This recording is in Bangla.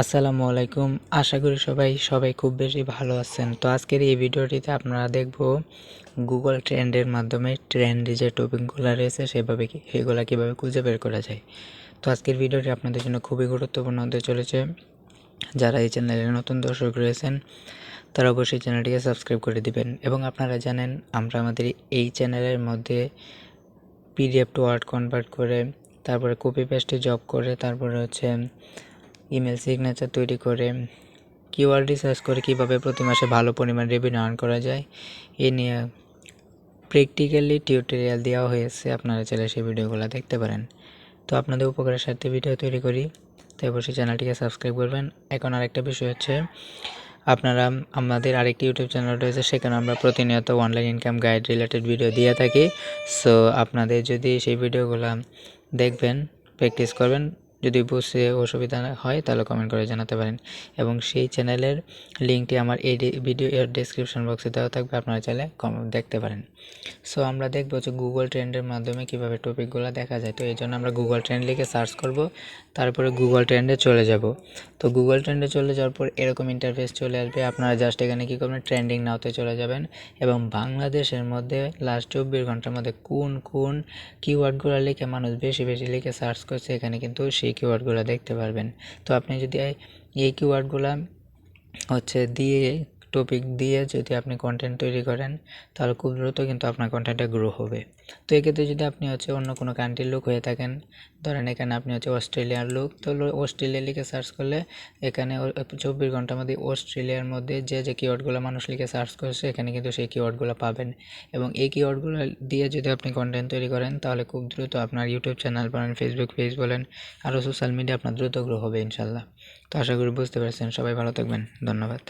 আসসালামু আলাইকুম। আশা করি সবাই সবাই খুব বেশি ভালো আছেন। তো আজকের এই ভিডিওটিতে আপনারা দেখব গুগল ট্রেন্ডের মাধ্যমে ট্রেন্ডে যে টপিকগুলো রয়েছে, সেভাবে সেগুলো কীভাবে খুঁজে বের করা যায়। তো আজকের ভিডিওটি আপনাদের জন্য খুবই গুরুত্বপূর্ণ হতে চলেছে। যারা এই চ্যানেলে নতুন দর্শক রয়েছেন, তারা অবশ্যই চ্যানেলটিকে সাবস্ক্রাইব করে দিবেন। এবং আপনারা জানেন, আমরা আমাদের এই চ্যানেলের মধ্যে পিডিএফ টু ওয়ার্ড কনভার্ট করে, তারপরে কপি পেস্টে জব করে, তারপরে হচ্ছে ইমেল সিগনেচার তৈরি করে কিওয়ার্ড রিসার্চ করে কীভাবে প্রতি মাসে ভালো পরিমাণ রেভিনিউ আর্ন করা যায়, এ নিয়ে প্র্যাকটিক্যালি টিউটোরিয়াল দেওয়া হয়েছে। আপনারা চাইলে সেই ভিডিওগুলো দেখতে পারেন। তো আপনাদের উপকারের সাথে ভিডিও তৈরি করি। তাই অবশ্যই চ্যানেলটিকে সাবস্ক্রাইব করবেন। এখন আরেকটা বিষয় হচ্ছে, আপনারা আমাদের আরেকটি ইউটিউব চ্যানেল রয়েছে, সেখানে আমরা প্রতিনিয়ত online income guide related video দিয়ে থাকি। সো আপনাদের যদি সেই ভিডিওগুলো দেখবেন প্র্যাকটিস করবেন যদি বুঝতে অসুবিধা হয়, তাহলে কমেন্ট করে জানাতে পারেন। এবং সেই চ্যানেলের লিঙ্কটি আমার এই ভিডিও এর ডিসক্রিপশন বক্সে দেওয়া থাকবে, আপনারা চাইলে দেখতে পারেন। সো আমরা দেখব যে গুগল ট্রেন্ডের মাধ্যমে কীভাবে টপিকগুলো দেখা যায়। তো এই জন্য আমরা গুগল ট্রেন্ড লিখে সার্চ করব, তারপরে গুগল ট্রেন্ডে চলে যাব। তো গুগল ট্রেন্ডে চলে যাওয়ার পর এরকম ইন্টারফেস চলে আসবে। আপনারা জাস্ট এখানে কী করবেন? ট্রেন্ডিং নাওতে চলে যাবেন। এবং বাংলাদেশের মধ্যে লাস্ট চব্বিশ ঘণ্টার মধ্যে কোন কোন কিওয়ার্ডগুলো লিখে মানুষ বেশি বেশি লিখে সার্চ করছে, এখানে কিন্তু সেই কিওয়ার্ডগুলো দেখতে পারবেন। তো আপনি যদি এই কিওয়ার্ডগুলো হচ্ছে দিয়ে টপিক দিয়ে যদি আপনি কন্টেন্ট তৈরি করেন, তাহলে খুব দ্রুত কিন্তু আপনার কন্টেন্টটা গ্রো হবে। তো এক্ষেত্রে যদি আপনি হচ্ছে অন্য কোনো কান্ট্রির লোক হয়ে থাকেন, ধরেন এখানে আপনি হচ্ছে অস্ট্রেলিয়ার লোক তো অস্ট্রেলিয়া লিখে সার্চ করলে এখানে চব্বিশ ঘণ্টার মধ্যে অস্ট্রেলিয়ার মধ্যে যে যে কিওয়ার্ডগুলো মানুষ লিখে সার্চ করছে, এখানে কিন্তু সেই কিওয়ার্ডগুলো পাবেন। এবং এই কিওয়ার্ডগুলো দিয়ে যদি আপনি কন্টেন্ট তৈরি করেন, তাহলে খুব দ্রুত আপনার ইউটিউব চ্যানেল বলেন ফেসবুক পেজ বলেন আরও সোশ্যাল মিডিয়া আপনার দ্রুত গ্রো হবে ইনশাল্লাহ তো আশা করি বুঝতে পারছেন। সবাই ভালো থাকবেন। ধন্যবাদ।